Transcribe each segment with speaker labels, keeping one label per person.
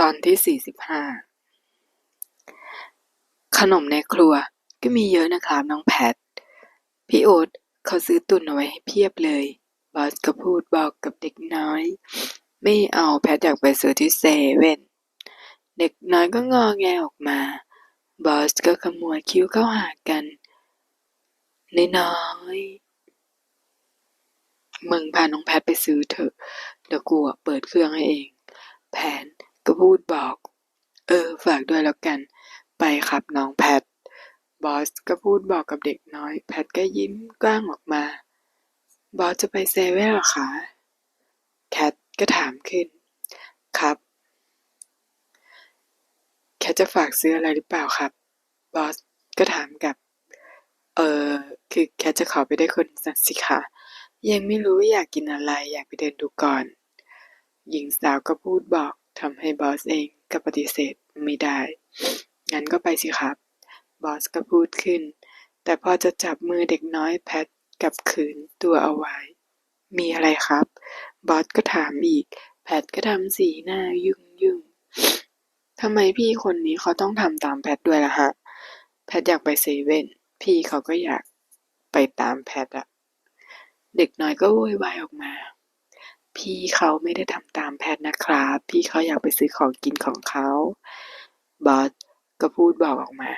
Speaker 1: ตอนที่ 45 ขนมในครัวก็มีเยอะนะครับน้องแพท พี่โอ๊ตเขาซื้อตุนเอาไว้ให้เพียบเลย บอสก็พูดบอกกับเด็กน้อย ไม่เอาแพทอยากไปซื้อที่เซเว่น เด็กน้อยก็งอแงออกมา บอสก็ขมวดคิ้วเข้าหากันน้อยมึงพาน้องแพทไปซื้อเถอะ เดี๋ยวกูเปิดเครื่องให้เอง แผน ก็พูดบอก เออ ฝากด้วยแล้วกัน ไปครับน้องแพท บอสก็พูดบอกกับเด็กน้อย แพทก็ยิ้มกว้างออกมา บอสจะไปเซเว่นหรอคะ แคทก็ถามขึ้น ครับ แคทจะฝากซื้ออะไรหรือเปล่าครับ บอสก็ถามกับ เออคือแคทจะขอไปได้คนสักสิคะยังไม่รู้ว่าอยากกินอะไรอยากไปเดินดูก่อน หญิงสาวก็พูดบอก ทำให้บอสเองก็ปฏิเสธไม่ได้ งั้นก็ไปสิครับ บอสก็พูดขึ้น แต่พอจะจับมือเด็กน้อยแพทกับขืนตัวเอาไว้ มีอะไรครับ บอสก็ถามอีก แพทก็ทำสีหน้ายุ่งยุ่งทำไมพี่คนนี้เขาต้องทำตามแพทด้วยล่ะฮะ แพทอยากไปเซเว่น พี่เขาก็อยากไปตามแพทอะ เด็กน้อยก็โวยวายออกมา พี่เขาไม่ได้ทำตามแพทนะครับ พี่เขาอยากไปซื้อของกินของเขา บอสก็พูดบอกออกมา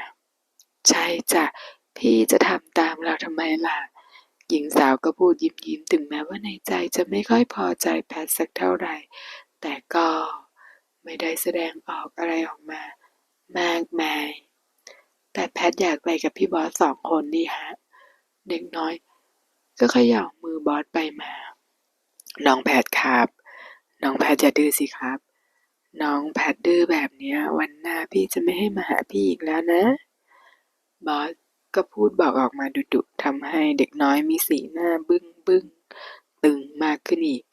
Speaker 1: ใช่จ้ะ พี่จะทำตามเราทำไมล่ะ หญิงสาวก็พูดยิ้มยิ้มถึงแม้ว่าในใจจะไม่ค่อยพอใจแพทสักเท่าไหร่ แต่ก็ไม่ได้แสดงออกอะไรออกมา มากมาย แต่แพทอยากไปกับพี่บอสสองคนนี่ฮะ เด็กน้อย ก็เขย่ามือบอสไปมา น้องแพทครับ น้องแพทอย่าดื้อสิครับ น้องแพทดื้อแบบเนี้ย วันหน้าพี่จะไม่ให้มาหาพี่อีกแล้วนะ บอสก็พูดบอกออกมาดุๆทำให้เด็กน้อยมีสีหน้าบึ้งบึ้งตึงมากขึ้นอีก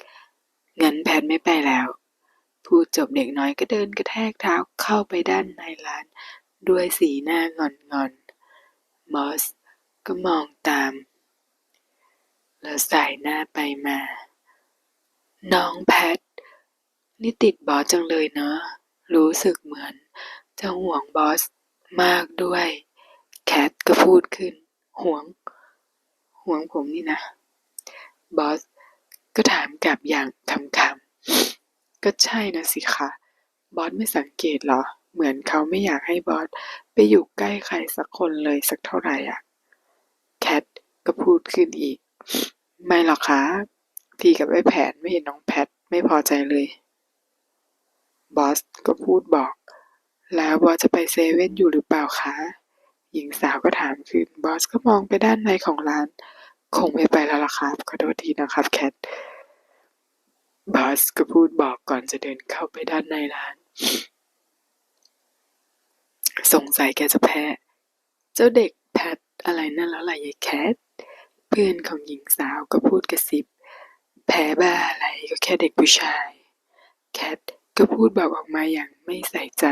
Speaker 1: งั้นแพทไม่ไปแล้ว พูดจบเด็กน้อยก็เดินกระแทกเท้าเข้าไปด้านในร้าน ด้วยสีหน้างอนๆบอสก็มองตาม แล้วสายหน้าไปมา น้องแพท นี่ติดบอสจังเลยเนอะ รู้สึกเหมือน จะห่วงบอสมากด้วย แคทก็พูดขึ้น ห่วง ห่วงผมนี่นะ บอสก็ถามกลับอย่างคำๆก็ใช่นะสิคะ บอสไม่สังเกตเหรอ เหมือนเขาไม่อยากให้บอสไปอยู่ใกล้ใครสักคนเลยสักเท่าไหร่อะ แคทก็พูดขึ้นอีก ไม่หรอกครับ พี่กับไอ้แผนไม่เห็นน้องแพทไม่พอใจเลย บอสก็พูดบอก แล้วบอสจะไปเซเว่นอยู่หรือเปล่าคะ หญิงสาวก็ถามขึ้นบอสก็มองไปด้านในของร้าน คงไม่ไปแล้วล่ะครับ ขอโทษทีนะครับแคท บอสก็พูดบอกก่อนจะเดินเข้าไปด้านในร้าน สงสัยแกจะแพ้ เจ้าเด็กแพทอะไรนั่นแล้วล่ะยายแคท เพื่อนของหญิงสาวก็พูดกระซิบ แพ้บ้าอะไรก็แค่เด็กผู้ชาย แคทก็พูดบอกออกมาอย่างไม่ใส่ใจ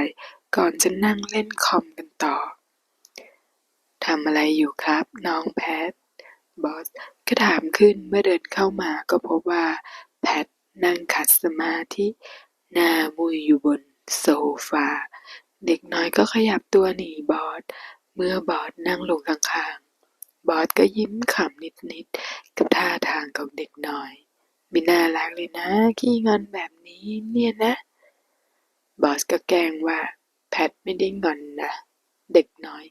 Speaker 1: ก่อนจะนั่งเล่นคอมกันต่อทำอะไรอยู่ครับ น้องแพท บอสก็ถามขึ้นเมื่อเดินเข้ามาก็พบว่า แพทนั่งขัดสมาธิหน้ามุยอยู่บนโซฟา เด็กน้อยก็ขยับตัวหนีบอสเมื่อบอสนั่งลงข้างๆ บอสก็ยิ้มขำนิดๆ กับท่าทางของเด็กน้อย ไม่น่ารักเลยนะขี้งอนแบบนี้เนี่ยนะ บอสก็แกล้งว่า แพทไม่ได้งอนนะ เด็กน้อย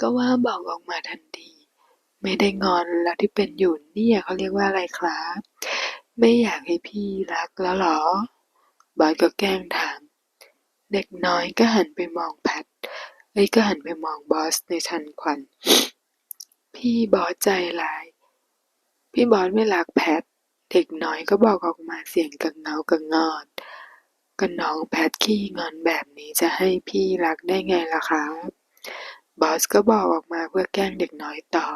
Speaker 1: ก็ว่าบอกออกมาทันที ไม่ได้งอนแล้วที่เป็นอยู่เนี่ยเขาเรียกว่าอะไรครับ ไม่อยากให้พี่รักแล้วเหรอ บอสก็แกล้งถาม เด็กน้อยก็หันไปมองแพทเอ้ยก็หันไปมองบอสในทันควัน พี่บอสใจร้าย พี่บอสไม่รักแพท เด็กน้อยก็บอกออกมาเสียงกังเงากังงอด ก็น้องแพทขี้งอนแบบนี้จะให้พี่รักได้ไงล่ะครับอสก็บอกออกมาเพื่อแกล้งเด็กน้อยต่อ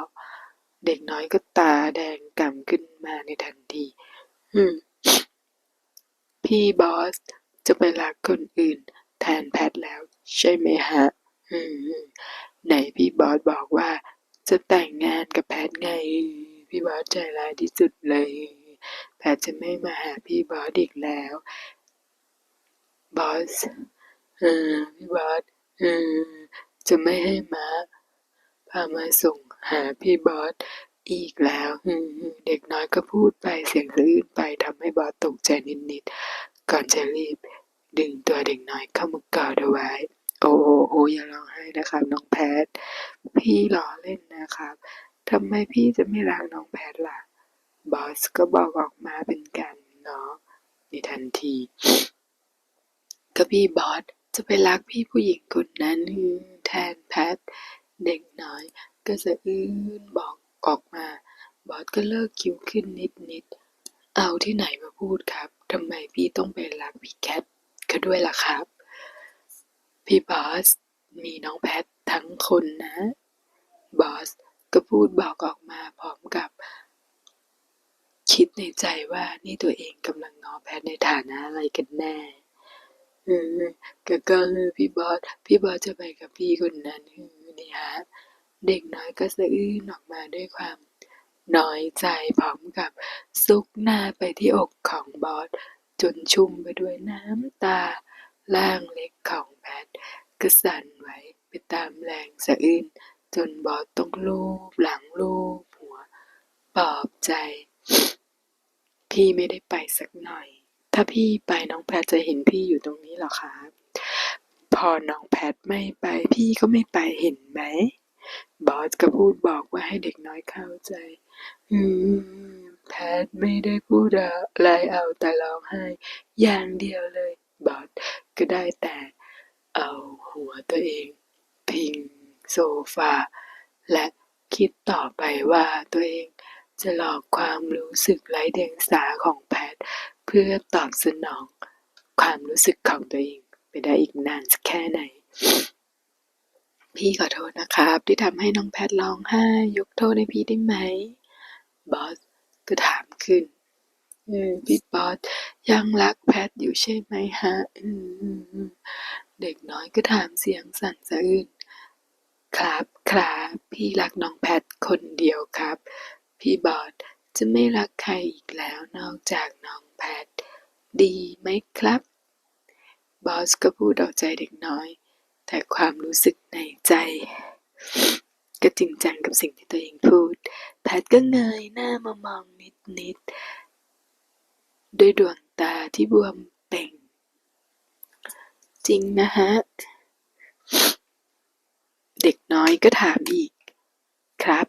Speaker 1: เด็กน้อยก็ตาแดงก่ำขึ้นมาในทันทีฮึมพี่บอสจะไปรักคนอื่น แทนแพทแล้ว ใช่ไหมฮะ อืมไหนพี่บอสบอกว่า จะแต่งงานกับแพทไง พี่บอสใจร้ายที่สุดเลย แพทจะไม่มาหาพี่บอสอีกแล้ว บอสเออพี่บอสเออจะไม่ให้ม้าพามาส่งหาพี่บอสอีกแล้วเด็กน้อยก็พูดไปเสียงสะอื้นไปทำให้บอสตกใจนิดๆก่อนจะรีบ ดึงตัวเด็กน้อยเข้ามากอดเอาไว้ โอ้โอโออย่าร้องไห้นะครับน้องแพท พี่ล้อเล่นนะครับทำไมพี่จะไม่รักน้องแพทล่ะ บอสก็บอกออกมาเป็นการเนาะในทันที ก็พี่บอสจะไปรักพี่ผู้หญิงคนนั้นแทนแพท เด็กน้อย ก็สะอื้นบอกออกมา บอสก็เลิกคิ้วขึ้นนิดนิดเอาที่ไหนมาพูดครับทำไมพี่ต้องไปรักพี่แคทก็ด้วยล่ะครับ พี่บอสมีน้องแพททั้งคนนะ บอสก็พูดบอกออกมาพร้อมกับ คิดในใจว่านี่ตัวเองกำลังงอแพทในฐานะอะไรกันแน่เออก็ก็คือพี่บอสพี่บอสจะไปกับพี่คนนั้นเนี่ฮะเด็กน้อยก็สะอื้นออกมาด้วยความน้อยใจพร้อมกับซุกหน้าไปที่อกของบอสจนชุ่มไปด้วยน้ำตาล่างเล็กของแพทก็สั่นไหวไปตามแรงสะอื้นจนบอสต้องลูบหลังลูบหัวปลอบใจ พี่ไม่ได้ไปสักหน่อย ถ้าพี่ไปน้องแพทจะเห็นพี่อยู่ตรงนี้หรอครับ พอน้องแพทไม่ไปพี่ก็ไม่ไปเห็นไหม บอสก็พูดบอกว่าให้เด็กน้อยเข้าใจ อืม แพทไม่ได้พูดอะไรเอาแต่ร้องไห้ อย่างเดียวเลย บอสก็ได้แต่เอาหัวตัวเอง พิงโซฟา และคิดต่อไปว่าตัวเอง จะหลอกความรู้สึกไร้เดียงสาของแพท เพื่อตอบสนอง ความรู้สึกของตัวเองไปได้อีกนานแค่ไหน พี่ขอโทษนะครับ ที่ทำให้น้องแพทร้องไห้ยกโทษให้พี่ได้ไหม บอสก็ถามขึ้นพี่บอสยังรักแพทอยู่ใช่ไหมฮะอืมเด็กน้อยก็ถามเสียงสั่นสะอื้นครับครับพี่รักน้องแพทคนเดียวครับ พี่บอสจะไม่รักใครอีกแล้วนอกจากน้องแพท ดีไหมครับ บอสก็พูดเอาใจเด็กน้อย แต่ความรู้สึกในใจ ก็จริงจังกับสิ่งที่ตัวเองพูด แพทก็เงยหน้ามามองนิดนิดๆด้วยดวงตาที่บวมเป่ง จริงนะฮะ เด็กน้อยก็ถามอีก ครับ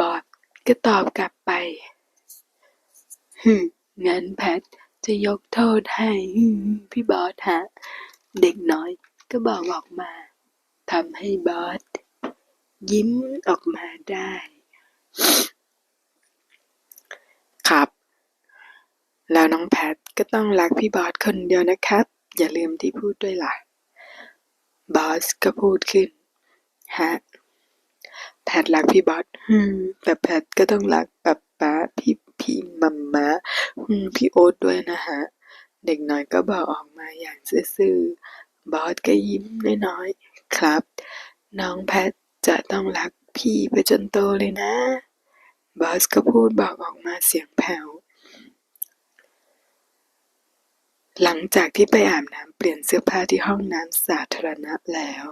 Speaker 1: บอส ก็ตอบกลับไป ฮึงั้นแพทจะยกโทษให้พี่บอสฮะ เด็กน้อยก็บอกออกมาทำให้บอส ยิ้มออกมาได้ ครับ แล้วน้องแพทก็ต้องรักพี่บอสคนเดียวนะครับ อย่าลืมที่พูดด้วยล่ะ บอสก็พูดขึ้น ฮะ แพทรักพี่บอสฮึมแต่แพทก็ต้องรักป๊าป๊าพี่พี่มัมมาฮึมพี่โอ๊ตด้วยนะฮะ เด็กน้อยก็บอกออกมาอย่างซื่อๆ บอสก็ยิ้มน้อยๆ ครับ น้องแพทจะต้องรักพี่ไปจนโตเลยนะ บอสก็พูดบอกออกมาเสียงแผ่วหลังจากที่ไปอาบน้ำเปลี่ยนเสื้อผ้าที่ห้องน้ำสาธารณะแล้ว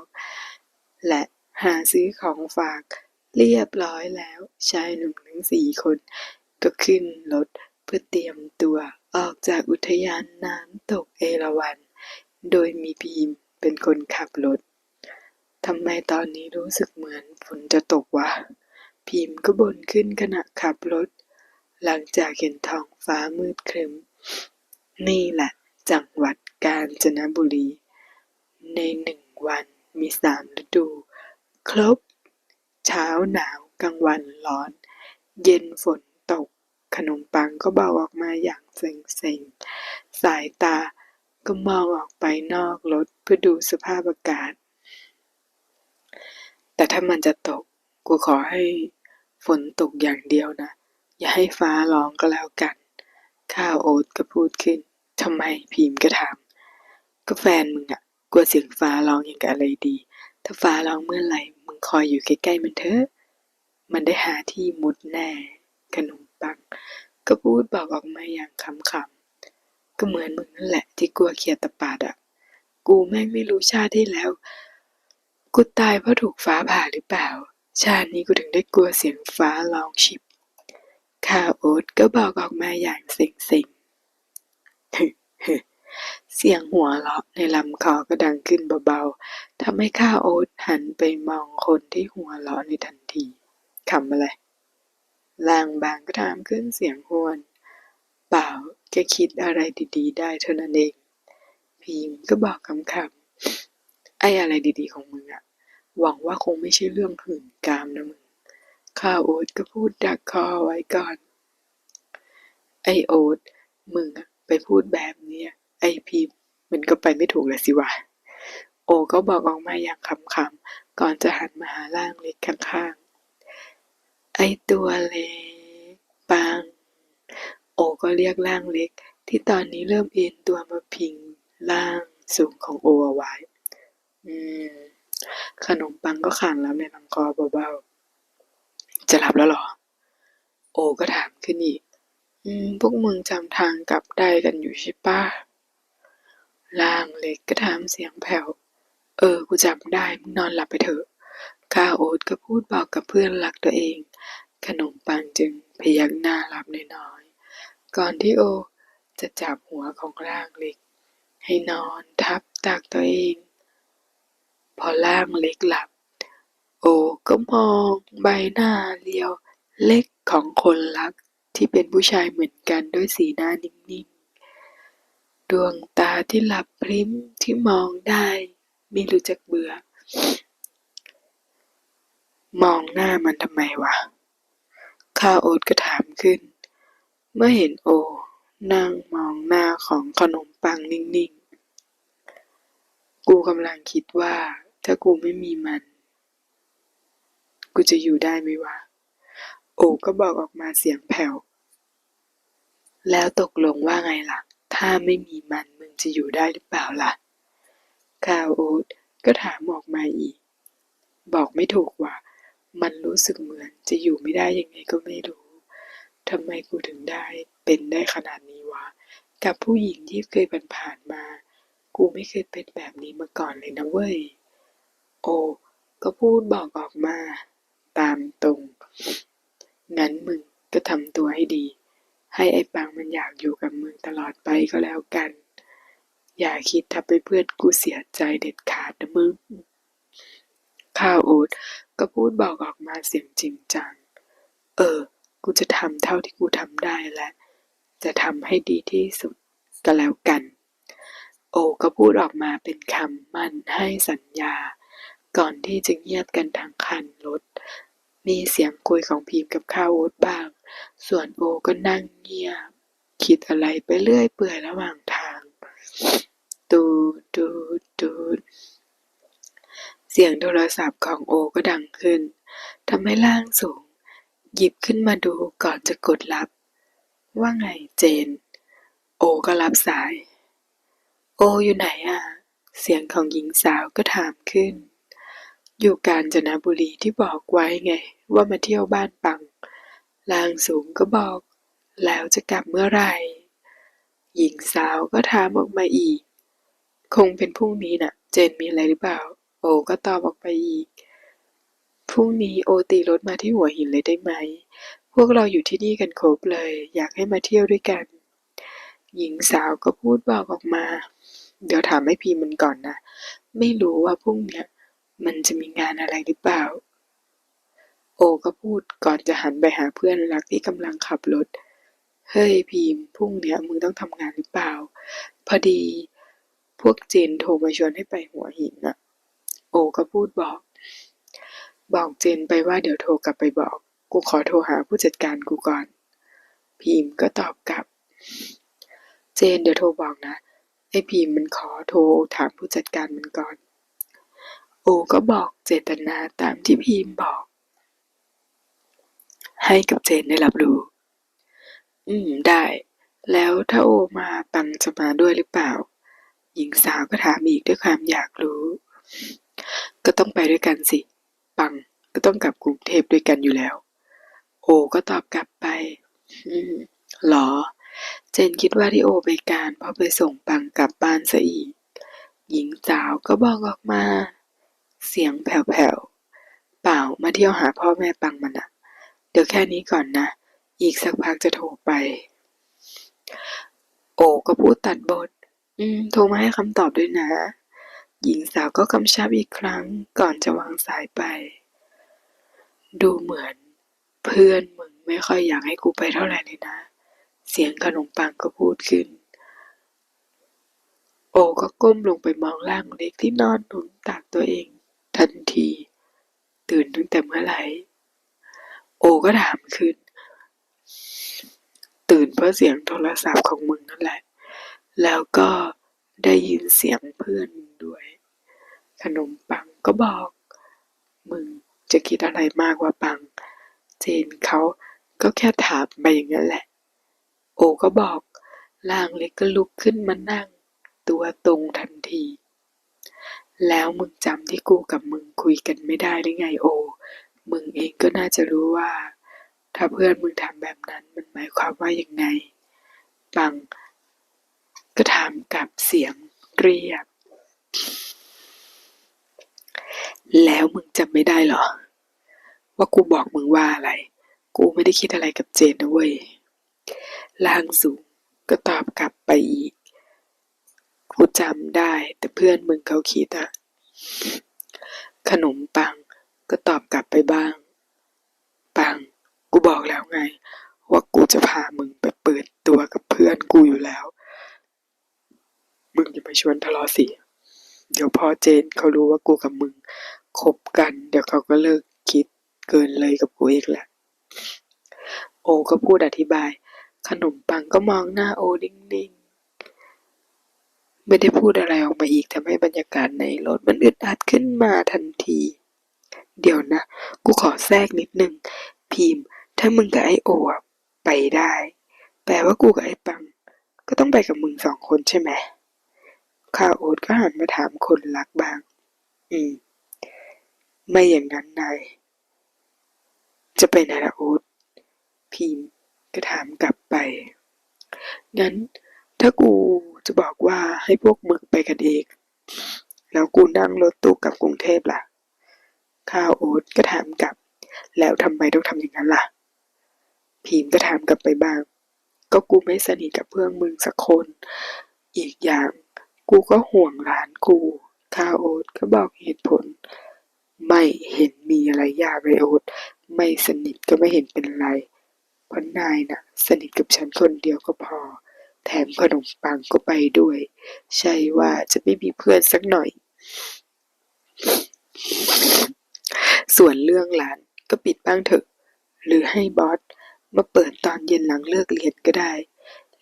Speaker 1: และ หาซื้อของฝากเรียบร้อยแล้ว ชายหนุ่มทั้งสี่คน ก็ขึ้นรถเพื่อเตรียมตัวออกจากอุทยานน้ำตกเอราวัณ โดยมีพีมเป็นคนขับรถทำไมตอนนี้รู้สึกเหมือนฝนจะตกวะ พีมก็บ่นขึ้นขณะขับรถ หลังจากเห็นท้องฟ้ามืดครึม นี่แหละ จังหวัดกาญจนบุรี ในหนึ่งวันมีสามฤดู ครบ เช้าหนาวกลางวันร้อน เย็นฝนตก ขนมปังก็เบาออกมาอย่างเซ็งๆ สายตาก็มองออกไปนอกรถเพื่อดูสภาพอากาศ แต่ถ้ามันจะตก กูขอให้ฝนตกอย่างเดียวนะ อย่าให้ฟ้าร้องก็แล้วกัน ข้าวโอ๊ตก็พูดขึ้น ทำไมพิมพ์ก็ถามก็แฟนมึงอะกลัวเสียงฟ้าร้องอย่างกับอะไรดี ถ้าฟ้าร้องเมื่อไหร่มึงคอยอยู่ใกล้ๆมันเถอะ มันได้หาที่มุดแน่ ขนมปังก็พูดบอกออกมาอย่างขำๆ ก็เหมือนมึงนั่นแหละที่กลัวเขียดตะปาดอะกูแม่งไม่รู้ชาติที่แล้ว กูตายเพราะถูกฟ้าผ่าหรือเปล่า ชาตินี้กูถึงได้กลัวเสียงฟ้าร้องฉิบข้าโอ๊ตก็บอกออกมาอย่างเซ็งๆ เสียงหัวเราะในลำคอก็ดังขึ้นเบาๆทำให้ข้าโอ๊ตหันไปมองคนที่หัวเราะในทันทีคำอะไรลางบางก็ถามขึ้นเสียงห้วนเปล่าแกคิดอะไรดีๆ ได้เท่านั้นเอง พีมก็บอกคำๆไอ้อะไรดีๆของมึงอะหวังว่าคงไม่ใช่เรื่องหื่นกามนะมึงข้าโอ๊ตก็พูดดักคอไว้ก่อน ไอโอ๊ตมึงอะไปพูดแบบเนี้ย ไอพีมันก็ไปไม่ถูกเลยสิวะ โอก็บอกออกมาอย่างขำๆ ก่อนจะหันมาหาร่างเล็กข้างๆ ไอตัวเล็กปัง โอก็เรียกร่างเล็ก ที่ตอนนี้เริ่มเอ็นตัวมาพิงร่างสูงของโอเอาไว้ อืม ขนมปังก็ขานรับในลำคอเบาๆ จะหลับแล้วหรอ โอก็ถามขึ้นอีก อืม พวกมึงจำทางกลับได้กันอยู่ใช่ปะ ร่างเล็กก็ถามเสียงแผ่ว เออ กูจำได้มึงนอนหลับไปเถอะข้าโอ๊ตก็พูดบอกกับเพื่อนรักตัวเอง ขนมปังจึงพยักหน้ารับน้อยๆ ก่อนที่โอจะจับหัวของร่างเล็ก ให้นอนทับตักตัวเอง พอร่างเล็กหลับ โอก็มองใบหน้าเรียวเล็กของคนรักที่เป็นผู้ชายเหมือนกันด้วยสีหน้านิ่ง ดวงตาที่หลับพริ้มที่มองได้ไม่รู้จักเบื่อ มองหน้ามันทำไมวะ ข้าโอ๊ตก็ถามขึ้น เมื่อเห็นโอ นั่งมองหน้าของขนมปังนิ่งๆ กูกำลังคิดว่า ถ้ากูไม่มีมัน กูจะอยู่ได้ไหมวะ โอก็บอกออกมาเสียงแผ่ว แล้วตกลงว่าไงล่ะ ถ้าไม่มีมันมึงจะอยู่ได้หรือเปล่าล่ะข้าวโอ๊ตก็ถามออกมาอีก บอกไม่ถูกว่า มันรู้สึกเหมือนจะอยู่ไม่ได้ยังไงก็ไม่รู้ทำไมกูถึงได้เป็นได้ขนาดนี้วะ กับผู้หญิงที่เคยผ่านมา กูไม่เคยเป็นแบบนี้มาก่อนเลยนะเว้ย โอ ก็พูดบอกออกมา ตามตรง งั้นมึงก็ทำตัวให้ดี ให้ไอ้ปังมันอยากอยู่กับมึงตลอดไปก็แล้วกัน อย่าคิดทำให้เพื่อนกูเสียใจเด็ดขาดนะมึง ข้าวโอ๊ตก็พูดบอกออกมาเสียงจริงจัง เออ กูจะทำเท่าที่กูทำได้และ จะทำให้ดีที่สุดก็แล้วกัน โอก็พูดออกมาเป็นคำมั่นให้สัญญา ก่อนที่จะเงียบกันทั้งคันรถ มีเสียงคุยของพีมกับข้าวโอ๊ตบ้าง ส่วนโอก็นั่งเงียบ คิดอะไรไปเรื่อยเปื่อยระหว่างทาง ตูดตูดตูดเสียงโทรศัพท์ของโอก็ดังขึ้นทำให้ร่างสูง หยิบขึ้นมาดูก่อนจะกดรับ ว่าไงเจน โอก็รับสาย โออยู่ไหนอะ เสียงของหญิงสาวก็ถามขึ้น อยู่กาญจนบุรีที่บอกไว้ไง ว่ามาเที่ยวบ้านปัง ลางสูงก็บอก แล้วจะกลับเมื่อไหร่ หญิงสาวก็ถามออกมาอีก คงเป็นพรุ่งนี้น่ะ เจนมีอะไรหรือเปล่า โอก็ตอบออกไปอีก พรุ่งนี้โอตีรถมาที่หัวหินเลยได้ไหม พวกเราอยู่ที่นี่กันครบเลย อยากให้มาเที่ยวด้วยกัน หญิงสาวก็พูดบอกออกมา เดี๋ยวถามให้พีมันก่อนนะ ไม่รู้ว่าพรุ่งเนี้ยมันจะมีงานอะไรหรือเปล่า ก็พูดก่อนจะหันไปหาเพื่อนรักที่กำลังขับรถ เฮ้ยพีมพรุ่งเนี้ยมึงต้องทำงานหรือเปล่า พอดี พวกเจนโทรมาชวนให้ไปหัวหินน่ะโอก็พูดบอก บอกเจนไปว่าเดี๋ยวโทรกลับไปบอก กูขอโทรหาผู้จัดการกูก่อน พีมก็ตอบกลับ เจนเดี๋ยวโทรบอกนะ ไอ้พีมมันขอโทรถามผู้จัดการมันก่อน โอก็บอกเจตนาตามที่พีมบอก ให้กับเจนได้รับรู้ อืม ได้ แล้วถ้าโอมาปังจะมาด้วยหรือเปล่า หญิงสาวก็ถามอีกด้วยความอยากรู้ ก็ต้องไปด้วยกันสิ ปังก็ต้องกลับกรุงเทพด้วยกันอยู่แล้ว โอก็ตอบกลับไป อืมหรอ เจนคิดว่าที่โอไปการเพราะไปส่งปังกลับบ้านซะอีก หญิงสาวก็บอกออกมา เสียงแผ่วๆเปล่ามาเที่ยวหาพ่อแม่ปังมันอะ เดี๋ยวแค่นี้ก่อนนะ อีกสักพักจะโทรไป โอก็พูดตัดบท อืม โทรมาให้คำตอบด้วยนะ หญิงสาวก็กำชับอีกครั้งก่อนจะวางสายไป ดูเหมือน เพื่อนมึงไม่ค่อยอยากให้กูไปเท่าไหร่เลยนะ เสียงขนมปังก็พูดขึ้น โอก็ก้มลงไปมองร่างเล็กที่นอนหนุนตักตัวเอง ทันที ตื่นตั้งแต่เมื่อไหร่ โอก็ถามขึ้นตื่นเพราะเสียงโทรศัพท์ของมึงนั่นแหละ แล้วก็ได้ยินเสียงเพื่อนด้วย ขนมปังก็บอก มึงจะคิดอะไรมากว่าปัง เจนเขาก็แค่ถามไปอย่างนั้นแหละ โอก็บอกร่างเล็กก็ลุกขึ้นมานั่ง ตัวตรงทันที แล้วมึงจำที่กูกับมึงคุยกันไม่ได้หรือไงโอ มึงเองก็น่าจะรู้ว่า ถ้าเพื่อนมึงทำแบบนั้นมันหมายความว่าอย่างไงปัง ก็ถามกับเสียงเรียบ แล้วมึงจำไม่ได้เหรอ ว่ากูบอกมึงว่าอะไร กูไม่ได้คิดอะไรกับเจนนะเว้ยล่างสูงก็ตอบกลับไปอีก กูจำได้แต่เพื่อนมึงเขาคิดอะขนมปัง ก็ตอบกลับไปบ้าง ปัง กูบอกแล้วไง ว่ากูจะพามึงไปเปิดตัวกับเพื่อนกูอยู่แล้ว มึงอย่ามาชวนทะเลาะสิ เดี๋ยวพอเจนเขารู้ว่ากูกับมึงคบกัน เดี๋ยวเขาก็เลิกคิดเกินเลยกับกูอีกแหละ โอก็พูดอธิบาย ขนมปังก็มองหน้าโอนิ่งๆไม่ได้พูดอะไรออกมาอีกทำให้บรรยากาศในรถมันอึดอัดขึ้นมาทันที เดี๋ยวนะ กูขอแทรกนิดนึง พิมพ์ ถ้ามึงกับไอโออะไปได้ แปลว่ากูกับไอปัง ก็ต้องไปกับมึงสองคนใช่ไหมข้าโอ๊ตก็หันมาถามคนรักบ้าง อืม ไม่อย่างนั้นนายจะไปไหนละโอ๊ตพิมพ์ก็ถามกลับไป งั้นถ้ากูจะบอกว่าให้พวกมึงไปกันเอง แล้วกูนั่งรถตู้กลับกรุงเทพล่ะ ข้าวโอ๊ตก็ถามกลับ แล้วทำไมต้องทำอย่างนั้นล่ะพิมก็ถามกลับไปบ้าง ก็กูไม่สนิทกับเพื่อนมึงสักคน อีกอย่างกูก็ห่วงหลานกูข้าวโอ๊ตก็บอกเหตุผล ไม่เห็นมีอะไรยากเลยโอ๊ตไม่สนิทก็ไม่เห็นเป็นไรเพราะนายน่ะ สนิทกับฉันคนเดียวก็พอ แถมขนมปังก็ไปด้วย ใช่ว่าจะไม่มีเพื่อนสักหน่อย ส่วนเรื่องร้านก็ปิดบ้างเถอะ หรือให้บอสมาเปิดตอนเย็นหลังเลิกเรียนก็ได้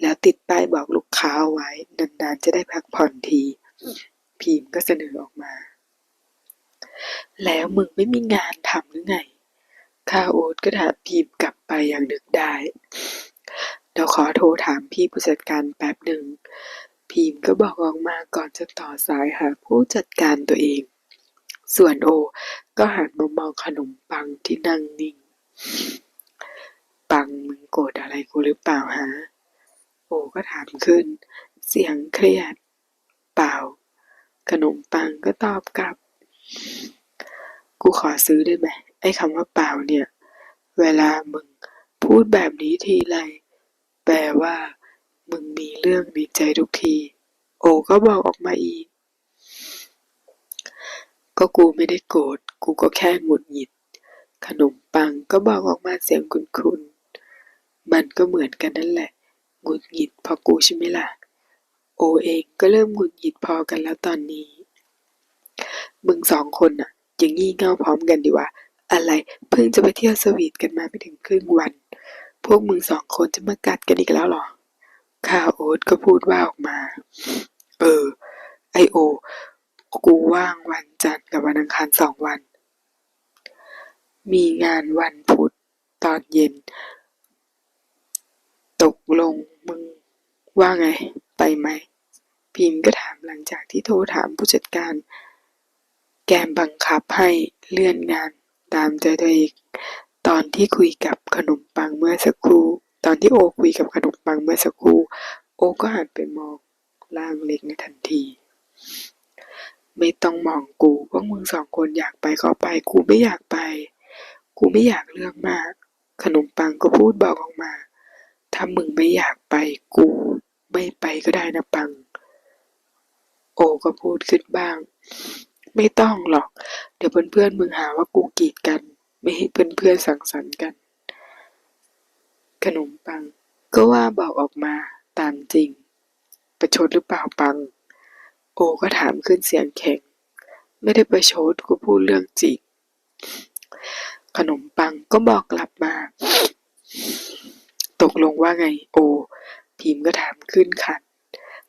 Speaker 1: แล้วติดป้ายบอกลูกค้าเอาไว้ นานๆ จะได้พักผ่อนที พีมก็เสนอออกมา แล้วมึงไม่มีงานทำหรือไงข้าโอ๊ตก็ถามพีมกลับไปอย่างนึกได้เดี๋ยวขอโทรถามพี่ผู้จัดการแป๊บหนึ่ง พีมก็บอกออกมาก่อนจะต่อสายหาผู้จัดการตัวเอง ส่วนโอ ก็หันมามองขนมปังที่นั่งนิ่ง ปังมึงโกรธอะไรกูหรือเปล่าฮะ โอก็ถามขึ้น เสียงเครียด เปล่า ขนมปังก็ตอบกลับ กูขอซื้อได้ไหมไอ้คำว่าเปล่าเนี่ย เวลามึงพูดแบบนี้ทีไร แปลว่า มึงมีเรื่องในใจทุกที โอก็บอกออกมาอีก ก็กูไม่ได้โกรธ กูก็แค่หงุดหงิด ขนมปังก็บอกออกมาเสียงคุ้นๆ มันก็เหมือนกันนั่นแหละ หงุดหงิดพอกูใช่ไหมล่ะ โอเองก็เริ่มหงุดหงิดพอกันแล้วตอนนี้ มึงสองคนน่ะอย่างงี่เง่าพร้อมกันดีวะ อะไรเพิ่งจะไปเที่ยวสวีทกันมาไม่ถึงครึ่งวัน พวกมึงสองคนจะมากัดกันอีกแล้วหรอข้าโอ๊ตก็พูดว่าออกมา เออ ไอโอ กูว่างวันจันทร์กับวันอังคารสองวัน มีงานวันพุธตอนเย็น ตกลงมึงว่าไง ไปไหม พิมพ์ก็ถามหลังจากที่โทรถามผู้จัดการ แกมบังคับให้เลื่อนงานตามใจตัวเองตอนที่คุยกับขนมปังเมื่อสักครู่ ตอนที่โอคุยกับขนมปังเมื่อสักครู่ โอก็หันไปมองร่างเล็กในทันที ไม่ต้องมองกู พวกมึงสองคนอยากไปก็ไป กูไม่อยากไป กูไม่อยากเรื่องมาก ขนมปังก็พูดบอกออกมา ถ้ามึงไม่อยากไป กูไม่ไปก็ได้นะปัง โอก็พูดขึ้นบ้าง ไม่ต้องหรอก เดี๋ยวเพื่อนๆมึงหาว่ากูกีดกัน ไม่ให้เพื่อนๆสังสรรค์กัน ขนมปัง ก็ว่าบอกออกมาตามจริง ประชดหรือเปล่าปัง โอก็ถามขึ้นเสียงแข็ง ไม่ได้ประชดกูพูดเรื่องจริง ขนมปังก็บอกกลับมา ตกลงว่าไงโอ พิมก็ถามขึ้นขัด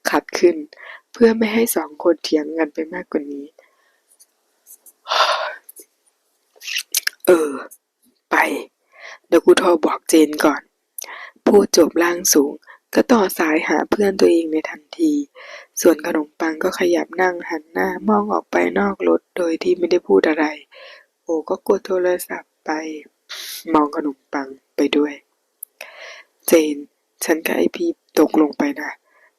Speaker 1: ขัดขึ้น เพื่อไม่ให้สองคนเถียงกันไปมากกว่านี้ เออ ไป เดี๋ยวกูโทรบอกเจนก่อน พูดจบล่างสูง ก็ต่อสายหาเพื่อนตัวเองในทันที ส่วนขนมปังก็ขยับนั่งหันหน้ามองออกไปนอกรถโดยที่ไม่ได้พูดอะไร โอก็กดโทรศัพท์ไป มองขนมปังไปด้วย เจน ฉันกับไอพีตกลงไปนะ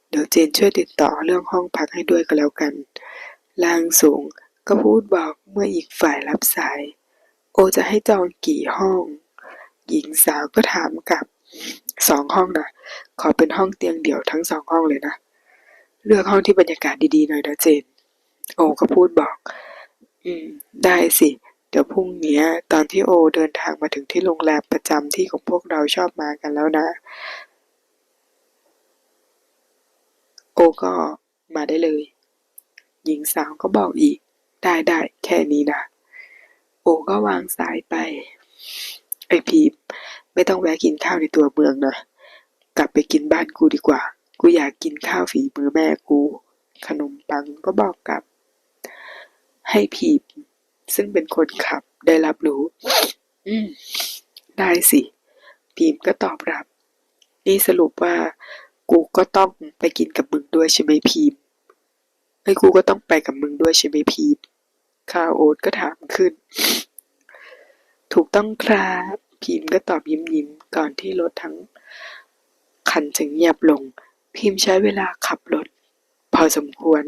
Speaker 1: เดี๋ยวเจนช่วยติดต่อเรื่องห้องพักให้ด้วยก็แล้วกัน ลางสูงก็พูดบอกเมื่ออีกฝ่ายรับสาย โอจะให้จองกี่ห้อง หญิงสาวก็ถามกลับ สองห้องนะขอเป็นห้องเตียงเดี่ยวทั้งสองห้องเลยนะ เลือกห้องที่บรรยากาศดีๆหน่อยนะเจน โอก็พูดบอก อืม ได้สิ เดี๋ยวพรุ่งนี้ตอนที่โอเดินทางมาถึงที่โรงแรมประจำที่ของพวกเราชอบมากันแล้วนะ โอก็มาได้เลย หญิงสาวก็บอกอีก ได้ได้แค่นี้นะ โอก็วางสายไป ไอพี ไม่ต้องแวะกินข้าวในตัวเมืองนะ กลับไปกินบ้านกูดีกว่า กูอยากกินข้าวฝีมือแม่กู ขนมปังก็บอกกับ ให้พีมซึ่งเป็นคนขับได้รับรู้ อืม ได้สิ พีมก็ตอบรับ นี่สรุปว่า กูก็ต้องไปกินกับมึงด้วยใช่ไหมพีมไอ้ยกูก็ต้องไปกับมึงด้วยใช่ไหมพีมข้าวโอ๊ตก็ถามขึ้น ถูกต้องครับ พิมพ์ก็ตอบยิ้มยิ้มๆก่อนที่รถทั้งคันจะเงียบลง พิมพ์ใช้เวลาขับรถ พอสมควร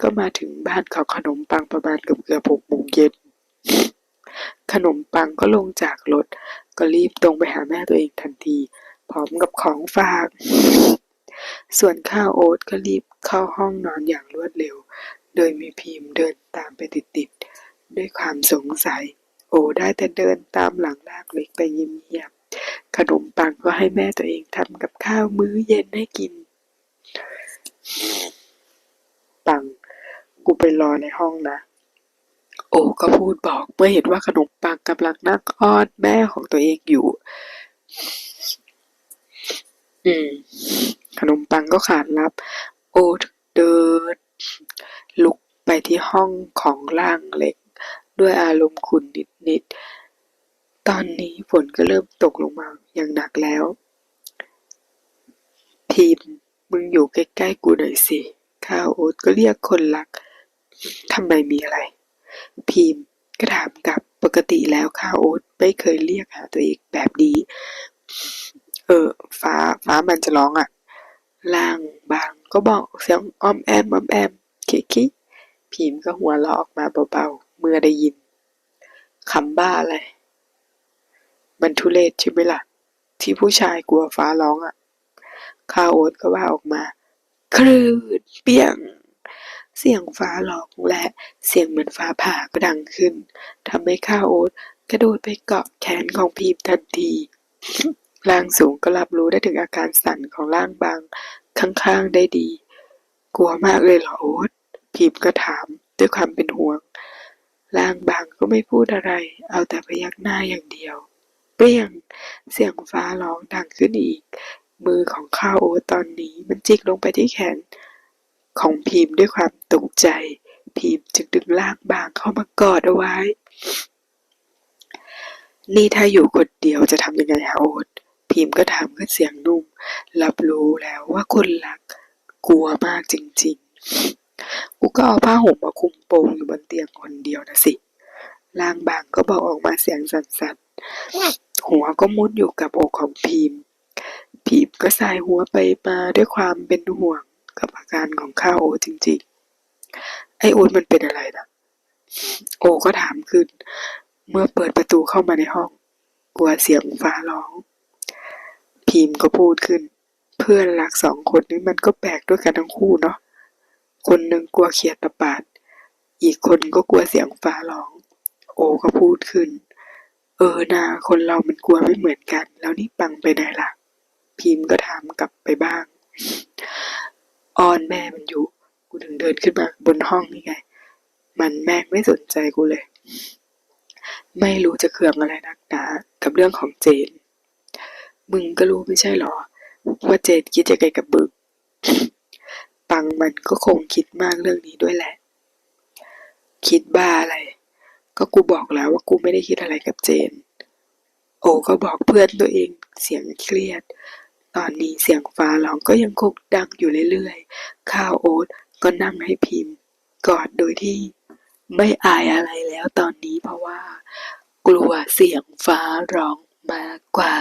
Speaker 1: ก็มาถึงบ้านของขนมปังประมาณเกือบเกือบหกโมงเย็นขนมปังก็ลงจากรถ ก็รีบตรงไปหาแม่ตัวเองทันที พร้อมกับของฝาก ส่วนข้าวโอ๊ตก็รีบเข้าห้องนอนอย่างรวดเร็ว โดยมีพิมพ์เดินตามไปติดๆด้วยความสงสัย โอได้แต่เดินตามหลังลากเล็กไปเงียบๆขนมปังก็ให้แม่ตัวเองทำกับข้าวมื้อเย็นให้กิน ปัง กูไปรอในห้องนะโอก็พูดบอกเมื่อเห็นว่าขนมปังกำลังนั่งอ้อนแม่ของตัวเองอยู่ อืม ขนมปังก็ขานรับ โอเดินลุกไปที่ห้องของร่างเล็ก ด้วยอารมณ์ขุ่นนิดๆ ตอนนี้ฝนก็เริ่มตกลงมาอย่างหนักแล้วพิมมึงอยู่ใกล้ๆกูหน่อยสิ ข้าวโอ๊ตก็เรียกคนรัก ทำไมมีอะไรพิมก็ถามกลับปกติแล้วข้าวโอ๊ตไม่เคยเรียกหาตัวเองแบบนี้ เออ ฟ้าฟ้ามันจะร้องอะ่ะล่างบางก็บอกเสียงอ้อมแอมอ้อมแอมคิคิพิมก็หัวเราะออกมาเบาๆ เมื่อได้ยินคำบ้าอะไร มันทุเรศใช่ไหมล่ะ ที่ผู้ชายกลัวฟ้าร้องอะ่ะข้าโอ๊ตก็ว่าออกมาคลืดเปียง เสียงฟ้าร้องและเสียงเหมือนฟ้าผ่าก็ดังขึ้นทำให้ข้าโอ๊ตกระโดดไปเกาะแขนของพีมทันทีร่างสูงก็รับรู้ได้ถึงอาการสั่นของร่างบางข้างๆได้ดี กลัวมากเลยเหรอโอ๊ตพีมก็ถามด้วยความเป็นห่วง ร่างบางก็ไม่พูดอะไร เอาแต่พยักหน้าอย่างเดียว เปรี้ยง เสียงฟ้าร้องดังขึ้นอีก มือของข้าโอตอนนี้มันจิกลงไปที่แขน ของพีมด้วยความตกใจพีมจึงดึงร่างบางเข้ามากอดเอาไว้ นี่ถ้าอยู่คนเดียวจะทำยังไงฮะโอ๊ตพีมก็ถามขึ้นเสียงนุ่ม รับรู้แล้วว่าคนรักกลัวมากจริง ๆ กูก็เอาผ้าห่มมาคุมโปงอยู่บนเตียงคนเดียวนะสิร่างบางก็บอกออกมาเสียงสั่นๆ หัวก็มุดอยู่กับอกของพีม พีมก็สายหัวไปมาด้วยความเป็นห่วงกับอาการของข้าโอจริงๆ ไอ้โอ๊ตมันเป็นอะไรนะโอก็ถามขึ้น เมื่อเปิดประตูเข้ามาในห้อง กลัวเสียงฟ้าร้องพิมก็พูดขึ้น เพื่อนรักสองคนนี้มันก็แปลกด้วยกันทั้งคู่เนาะ คนหนึ่งกลัวเขียดตะปาด อีกคนก็กลัวเสียงฟ้าร้อง โอก็พูดขึ้น เออนาคนเรามันกลัวไม่เหมือนกัน แล้วนี่ปังไปไหนล่ะ พิมพ์ก็ถามกลับไปบ้างออนแม่มันอยู่ กูถึงเดินขึ้นมาบนห้องนี่ไง มันแม่งไม่สนใจกูเลย ไม่รู้จะเคืองอะไรนักหนากับเรื่องของเจน มึงก็รู้ไม่ใช่หรอ ว่าเจนคิดยังไงกับมึง ปังมันก็คงคิดมากเรื่องนี้ด้วยแหละ คิดบ้าอะไร ก็กูบอกแล้วว่ากูไม่ได้คิดอะไรกับเจน โอก็บอกเพื่อนตัวเองเสียงเครียด ตอนนี้เสียงฟ้าร้องก็ยังคงดังอยู่เรื่อยๆ ข้าวโอ๊ตก็นั่งให้พิมพ์ กอดโดยที่ไม่อายอะไรแล้วตอนนี้เพราะว่า กลัวเสียงฟ้าร้องมากกว่า